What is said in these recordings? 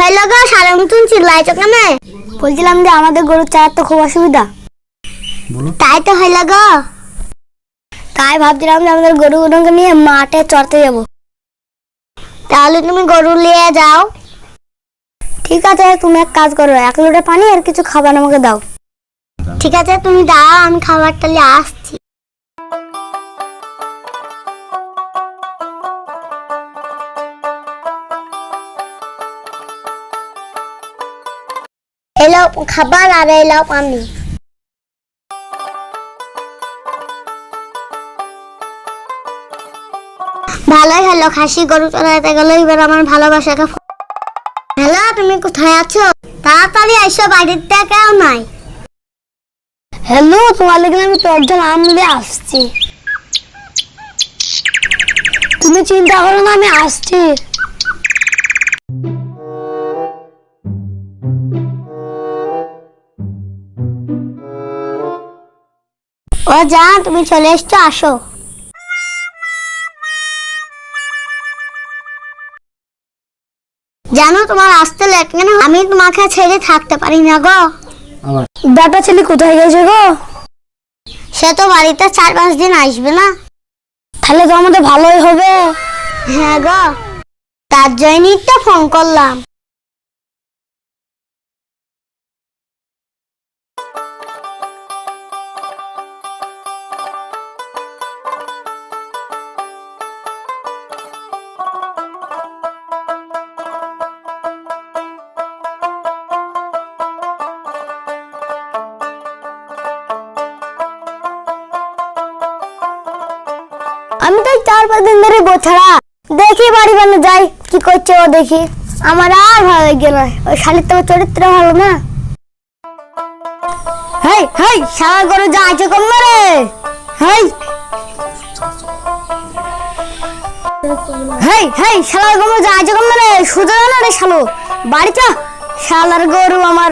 হইল গো সারা মতন চিল্লাইছো কেন বলছিলাম যে আমাদের গরুর চালার তো খুব অসুবিধা। তাই তো হইল গো। তাই ভাবছিলাম যে আমাদের গরুগুলোকে নিয়ে মাঠে চড়তে যাব। তাহলে তুমি গরু নিয়ে যাও। ঠিক আছে তুমি এক কাজ করো এক লোটা পানি আর কিছু খাবার আমাকে দাও। ঠিক আছে তুমি দাও আমি খাবারটা নিয়ে আসছি। এলো খাবার আর এলো পানি ভালোই হলো খাসি গরু চড়াইতে গেলে এবার আমার ভালোবাসাকে হ্যালো তুমি কোথায় আছো? তাড়াতাড়ি এসো বাড়ির কেউ নাই। হ্যালো তোমার লেগে আমি তোর আম নিয়ে আসছি। তুমি চিন্তা করো না আমি আসছি। ও যা তুমি চলে এসছো আসো। জানো তোমার আসতে লেট কেন? আমি তোমাকে ছেড়ে থাকতে পারি না গো। দাদা ছেলে কোথায় গেছে গো? সে তো বাড়িতে চার পাঁচ দিন আসবে না। তাহলে তো আমাদের ভালোই হবে। হ্যাঁ গো তার জন্যই তো ফোন করলাম। আমি তো চার পাঁচ দিন ধরে গোছাড়া। দেখি বাড়ি বানো যাই কি করছে ও দেখি। আমার আর ভালো লাগে না। ওই শালির তোমার চরিত্র ভালো না। হেই হেই সারা করে যা আছে কম রে। হেই। হেই শালার গরু যা আছে কম রে। সুযোগ না রে শালো। বাড়ি চা। শালার গরু আমার।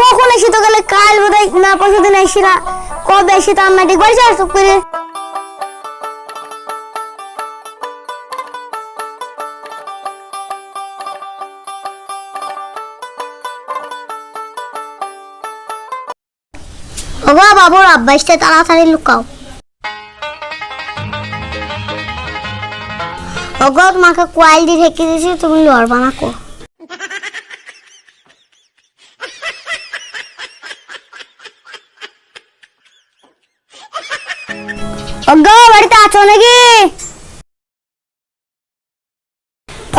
কখন এসে তো গেলে কাল বোধহয় না পরশু দিন এসি কবে এসে তো আমরা ঠিক বাড়ি চা করে। ওগো বাবুর অভ্যাসটা তাড়াতাড়ি লুকাও। ওগো তোমাকে কোয়াল দিয়ে ঢেকে দিয়েছি তুমি লড়বা না কো ওগো বাড়িতে আছো নাকি?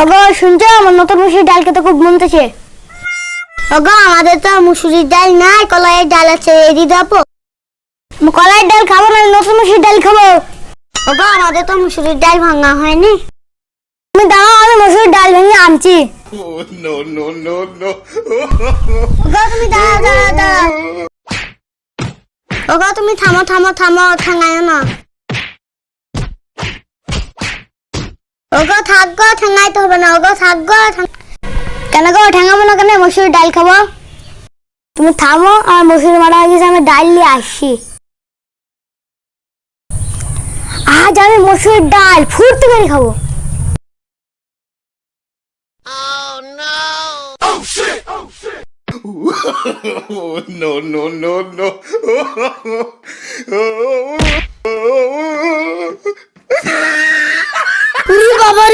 ওগো শুনছো আমার নতুন মুসুরির ডাল খেতে খুব মন চাইছে ওগো আমাদের তো মুসুরির ডাল নাই কলাইয়ের ডাল আছে এদি দেবো কলাইয়ের ডাল খাব না নতুন মুসুরির ডাল খাব? ওগো আমাদের তো মুসুরির ডাল ভাঙা হয়নি। তুমি দাঁড়াও আমি মুসুরির ডাল ভেঙে আনছি। no. ওগো তুমি দাঁড়াও দাঁড়াও দাঁড়াও। ওগো তুমি থামো থামো থামো ঠাঙায় না। ওগো থাক গো ঠাঙাইতে হবে না। ওগো থাক গো ঠাঙাবো না কেন? মসুরির ডাল খাব। তুমি থামো আমার মসুরি মারা হয়ে গেছে আমি ডাল নিয়ে আসছি। আজ আমি মসুর ডাল ফুটতে করে খাব। no, no, no,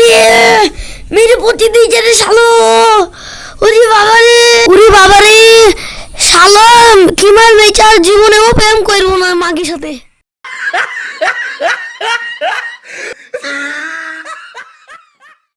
রে মেরে পতি দিয়েছে রে শালো। উরি বাবা রে উরি বাবা রে শালো কিমার বেচার জীবনেও প্রেম করব না মাগির সাথে।